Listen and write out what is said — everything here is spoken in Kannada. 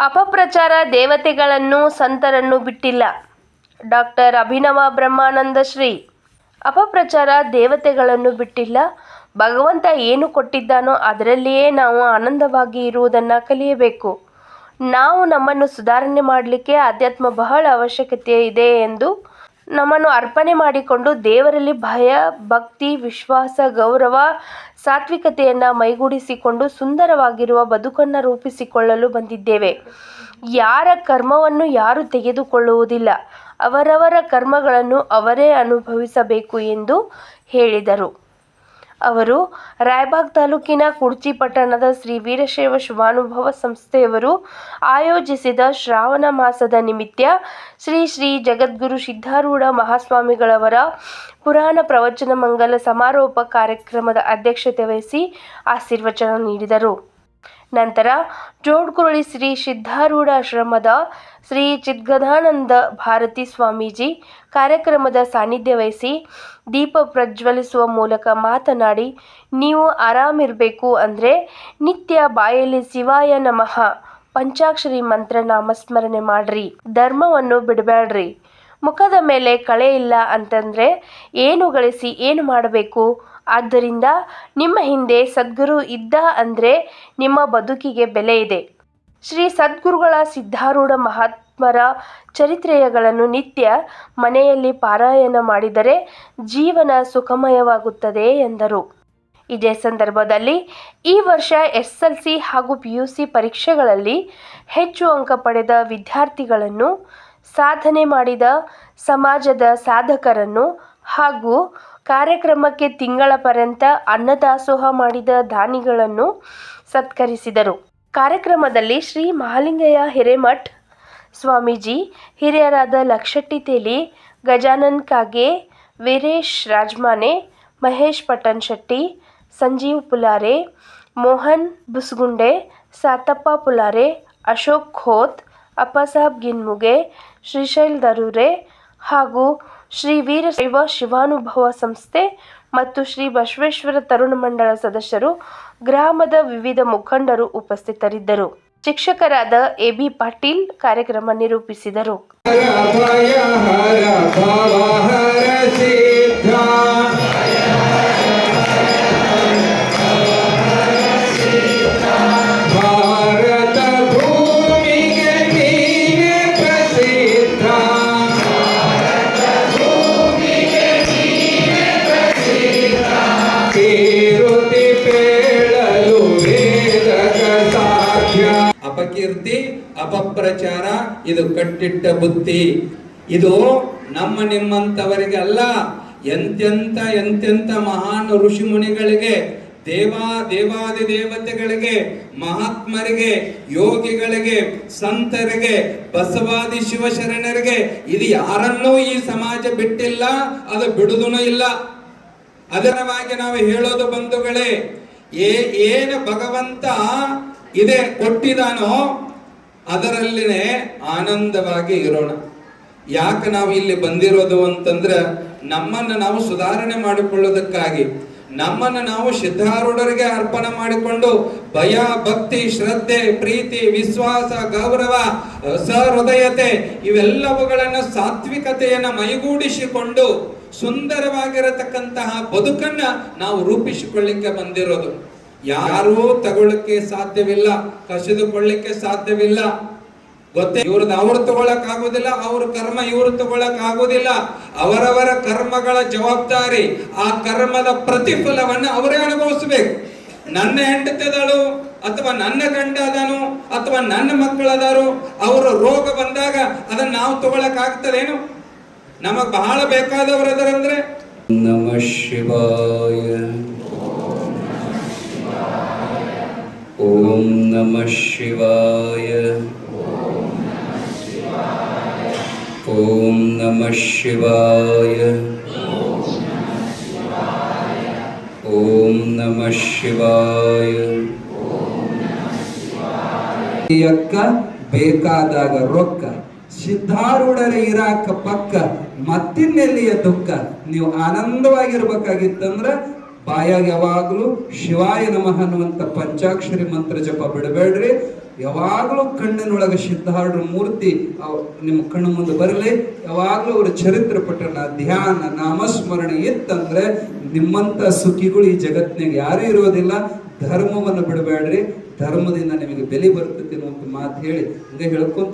ಅಪಪ್ರಚಾರ ದೇವತೆಗಳನ್ನು ಸಂತರನ್ನು ಬಿಟ್ಟಿಲ್ಲ. ಡಾಕ್ಟರ್ ಅಭಿನವ ಬ್ರಹ್ಮಾನಂದ ಶ್ರೀ, ಅಪಪ್ರಚಾರ ದೇವತೆಗಳನ್ನು ಬಿಟ್ಟಿಲ್ಲ. ಭಗವಂತ ಏನು ಕೊಟ್ಟಿದ್ದಾನೋ ಅದರಲ್ಲಿಯೇ ನಾವು ಆನಂದವಾಗಿ ಇರುವುದನ್ನು ಕಲಿಯಬೇಕು. ನಾವು ನಮ್ಮನ್ನು ಸುಧಾರಣೆ ಮಾಡಲಿಕ್ಕೆ ಆಧ್ಯಾತ್ಮ ಬಹಳ ಅವಶ್ಯಕತೆ ಇದೆ ಎಂದು ನಮ್ಮನ್ನು ಅರ್ಪಣೆ ಮಾಡಿಕೊಂಡು ದೇವರಲ್ಲಿ ಭಯ, ಭಕ್ತಿ, ವಿಶ್ವಾಸ, ಗೌರವ, ಸಾತ್ವಿಕತೆಯನ್ನು ಮೈಗೂಡಿಸಿಕೊಂಡು ಸುಂದರವಾಗಿರುವ ಬದುಕನ್ನು ರೂಪಿಸಿಕೊಳ್ಳಲು ಬಂದಿದ್ದೇವೆ. ಯಾರ ಕರ್ಮವನ್ನು ಯಾರು ತೆಗೆದುಕೊಳ್ಳುವುದಿಲ್ಲ, ಅವರವರ ಕರ್ಮಗಳನ್ನು ಅವರೇ ಅನುಭವಿಸಬೇಕು ಎಂದು ಹೇಳಿದರು. ಅವರು ರಾಯಬಾಗ್ ತಾಲೂಕಿನ ಕುಡ್ಚಿ ಪಟ್ಟಣದ ಶ್ರೀ ವೀರಶೈವ ಶಿವಾನುಭವ ಸಂಸ್ಥೆಯವರು ಆಯೋಜಿಸಿದ ಶ್ರಾವಣ ಮಾಸದ ನಿಮಿತ್ತ ಶ್ರೀ ಶ್ರೀ ಜಗದ್ಗುರು ಸಿದ್ಧಾರೂಢ ಮಹಾಸ್ವಾಮಿಗಳವರ ಪುರಾಣ ಪ್ರವಚನ ಮಂಗಲ ಸಮಾರೋಪ ಕಾರ್ಯಕ್ರಮದ ಅಧ್ಯಕ್ಷತೆ ವಹಿಸಿ ಆಶೀರ್ವಚನ ನೀಡಿದರು. ನಂತರ ಜೋಡ್ಕುರಳಿ ಶ್ರೀ ಸಿದ್ಧಾರೂಢ ಆಶ್ರಮದ ಶ್ರೀ ಚಿದ್ಗದಾನಂದ ಭಾರತಿ ಸ್ವಾಮೀಜಿ ಕಾರ್ಯಕ್ರಮದ ಸಾನ್ನಿಧ್ಯ ವಹಿಸಿ ದೀಪ ಪ್ರಜ್ವಲಿಸುವ ಮೂಲಕ ಮಾತನಾಡಿ, ನೀವು ಆರಾಮಿರಬೇಕು ಅಂದರೆ ನಿತ್ಯ ಬಾಯಲ್ಲಿ ಶಿವಾಯ ನಮಃ, ಪಂಚಾಕ್ಷರಿ ಮಂತ್ರ ನಾಮಸ್ಮರಣೆ ಮಾಡ್ರಿ, ಧರ್ಮವನ್ನು ಬಿಡಬೇಡ್ರಿ ಮುಖದ ಮೇಲೆ ಕಳೆ ಇಲ್ಲ ಅಂತಂದರೆ ಏನು ಗಳಿಸಿ ಏನು ಮಾಡಬೇಕು? ಆದ್ದರಿಂದ ನಿಮ್ಮ ಹಿಂದೆ ಸದ್ಗುರು ಇದ್ದ ಅಂದರೆ ನಿಮ್ಮ ಬದುಕಿಗೆ ಬೆಲೆ ಇದೆ. ಶ್ರೀ ಸದ್ಗುರುಗಳ ಸಿದ್ಧಾರೂಢ ಮಹಾತ್ಮರ ಚರಿತ್ರೆಯಗಳನ್ನು ನಿತ್ಯ ಮನೆಯಲ್ಲಿ ಪಾರಾಯಣ ಮಾಡಿದರೆ ಜೀವನ ಸುಖಮಯವಾಗುತ್ತದೆ ಎಂದರು. ಇದೇ ಸಂದರ್ಭದಲ್ಲಿ ಈ ವರ್ಷ ಎಸ್ ಎಲ್ ಸಿ ಹಾಗೂ ಪಿ ಯು ಸಿ ಪರೀಕ್ಷೆಗಳಲ್ಲಿ ಹೆಚ್ಚು ಅಂಕ ಪಡೆದ ವಿದ್ಯಾರ್ಥಿಗಳನ್ನು ಸಾಧನೆ ಮಾಡಿದ ಸಮಾಜದ ಸಾಧಕರನ್ನು ಹಾಗೂ ಕಾರ್ಯಕ್ರಮಕ್ಕೆ ತಿಂಗಳ ಪರ್ಯಂತ ಅನ್ನದಾಸೋಹ ಮಾಡಿದ ದಾನಿಗಳನ್ನು ಸತ್ಕರಿಸಿದರು. ಕಾರ್ಯಕ್ರಮದಲ್ಲಿ ಶ್ರೀ ಮಹಾಲಿಂಗಯ್ಯ ಹಿರೇಮಠ್ ಸ್ವಾಮೀಜಿ, ಹಿರಿಯರಾದ ಲಕ್ಷಟ್ಟಿ ತೇಲಿ, ಗಜಾನನ್ ಕಾಗೆ, ವೀರೇಶ್ ರಾಜ್ಮಾನೆ, ಮಹೇಶ್ ಪಟ್ಟನ್ ಶೆಟ್ಟಿ ಸಂಜೀವ್ ಪುಲಾರೆ, ಮೋಹನ್ ಬುಸ್ಗುಂಡೆ, ಸಾತಪ್ಪ ಪುಲಾರೆ, ಅಶೋಕ್ ಖೋತ್ ಅಪ್ಪಸಾಬ್ ಗಿನ್ಮುಗೆ, ಶ್ರೀಶೈಲ್ ದರೂರೆ ಹಾಗೂ ಶ್ರೀ ವೀರಶೈವ ಶಿವಾನುಭವ ಸಂಸ್ಥೆ ಮತ್ತು ಶ್ರೀ ಬಸವೇಶ್ವರ ತರುಣ ಮಂಡಳ ಸದಸ್ಯರು, ಗ್ರಾಮದ ವಿವಿಧ ಮುಖಂಡರು ಉಪಸ್ಥಿತರಿದ್ದರು. ಶಿಕ್ಷಕರಾದ ಎ ಬಿ ಪಾಟೀಲ್ ಕಾರ್ಯಕ್ರಮ ನಿರೂಪಿಸಿದರು. ಅಪಕೀರ್ತಿ, ಅಪಪ್ರಚಾರ, ಇದು ಕಟ್ಟಿಟ್ಟ ಬುತ್ತಿ ಇದು ನಮ್ಮ ನಿಮ್ಮಂತವರಿಗೆ ಅಲ್ಲ ಎಂತೆಂತ ಎಂತೆಂತ ಮಹಾನ್ ಋಷಿ ಮುನಿಗಳಿಗೆ ದೇವಾ ದೇವಾದಿ ದೇವತೆಗಳಿಗೆ, ಮಹಾತ್ಮರಿಗೆ, ಯೋಗಿಗಳಿಗೆ, ಸಂತರಿಗೆ, ಬಸವಾದಿ ಶಿವಶರಣರಿಗೆ, ಇದು ಯಾರನ್ನೂ ಈ ಸಮಾಜ ಬಿಟ್ಟಿಲ್ಲ, ಅದು ಬಿಡುದೂ ಇಲ್ಲ. ಅದರವಾಗಿ ನಾವು ಹೇಳೋದು ಬಂಧುಗಳೇ, ಏ, ಏನು ಭಗವಂತ ಇದೆ ಕೊಟ್ಟಿದಾನೋ ಅದರಲ್ಲಿನೇ ಆನಂದವಾಗಿ ಇರೋಣ. ಯಾಕೆ ನಾವು ಇಲ್ಲಿ ಬಂದಿರೋದು ಅಂತಂದ್ರೆ, ನಮ್ಮನ್ನು ನಾವು ಸುಧಾರಣೆ ಮಾಡಿಕೊಳ್ಳೋದಕ್ಕಾಗಿ. ನಮ್ಮನ್ನು ನಾವು ಸಿದ್ಧಾರೂಢರಿಗೆ ಅರ್ಪಣೆ ಮಾಡಿಕೊಂಡು, ಭಯ, ಭಕ್ತಿ, ಶ್ರದ್ಧೆ, ಪ್ರೀತಿ, ವಿಶ್ವಾಸ, ಗೌರವ ಸಹೃದಯತೆ ಇವೆಲ್ಲವುಗಳನ್ನು ಸಾತ್ವಿಕತೆಯನ್ನು ಮೈಗೂಡಿಸಿಕೊಂಡು ಸುಂದರವಾಗಿರತಕ್ಕಂತಹ ಬದುಕನ್ನ ನಾವು ರೂಪಿಸಿಕೊಳ್ಳಿಕ್ಕೆ ಬಂದಿರೋದು. ಯಾರೂ ತಗೊಳ್ಳಕ್ಕೆ ಸಾಧ್ಯವಿಲ್ಲ, ಕಸಿದುಕೊಳ್ಳಕ್ಕೆ ಸಾಧ್ಯವಿಲ್ಲ. ಗೊತ್ತೇ ಇವ್ರದ್ದು ಅವ್ರು ತಗೊಳಕ್ ಆಗೋದಿಲ್ಲ ಅವ್ರ ಕರ್ಮ ಇವ್ರು ತಗೊಳಕ್ ಆಗೋದಿಲ್ಲ ಅವರವರ ಕರ್ಮಗಳ ಜವಾಬ್ದಾರಿ, ಆ ಕರ್ಮದ ಪ್ರತಿಫಲವನ್ನು ಅವರೇ ಅನುಭವಿಸ್ಬೇಕು. ನನ್ನ ಹೆಂಡತಿದಳು ಅಥವಾ ನನ್ನ ಗಂಡ ಅದನು ಅಥವಾ ನನ್ನ ಮಕ್ಕಳದಾರು, ಅವರ ರೋಗ ಬಂದಾಗ ಅದನ್ನ ನಾವು ತಗೊಳಕ್ ಆಗ್ತದೇನು ನಮಗ್ ಬಹಳ ಬೇಕಾದವರು ಅದರಂದ್ರೆ ನಮ ಶಿವಾಯ. ಓಂ ನಮಃ ಶಿವಾಯ ಓಂ ನಮಃ ಶಿವಾಯ ಓಂ ನಮಃ ಶಿವಾಯ ಅಕ್ಕ ಬೇಕಾದಾಗ ರೊಕ್ಕ, ಸಿದ್ಧಾರೂಢರ ಇರಾಕ ಪಕ್ಕ ಮತ್ತಿನ್ನೆಲ್ಲಿಯ ದುಃಖ, ನೀವು ಆನಂದವಾಗಿರ್ಬೇಕಾಗಿತ್ತಂದ್ರ ಬಾಯಾಗ ಯಾವಾಗಲೂ ಶಿವಾಯ ನಮಃ ಅನ್ನುವಂತ ಪಂಚಾಕ್ಷರಿ ಮಂತ್ರ ಜಪ ಬಿಡಬೇಡ್ರಿ. ಯಾವಾಗಲೂ ಕಣ್ಣಿನೊಳಗೆ ಸಿದ್ಧಾರ್ಡ್ರ ಮೂರ್ತಿ ನಿಮ್ಮ ಕಣ್ಣು ಮುಂದೆ ಬರಲಿ. ಯಾವಾಗಲೂ ಅವರ ಚರಿತ್ರ ಪಠಣ, ಧ್ಯಾನ, ನಾಮಸ್ಮರಣೆ ಇತ್ತಂದ್ರೆ ನಿಮ್ಮಂತ ಸುಖಿಗಳು ಈ ಜಗತ್ತಿನಾಗ ಯಾರೂ ಇರೋದಿಲ್ಲ. ಧರ್ಮವನ್ನು ಬಿಡಬೇಡ್ರಿ. ಧರ್ಮದಿಂದ ನಿಮಗೆ ಬೆಲೆ ಬರ್ತದೆ ಅನ್ನುವಂಥ ಮಾತು ಹೇಳಿ ಹಂಗೆ ಹೇಳ್ಕೊಂತ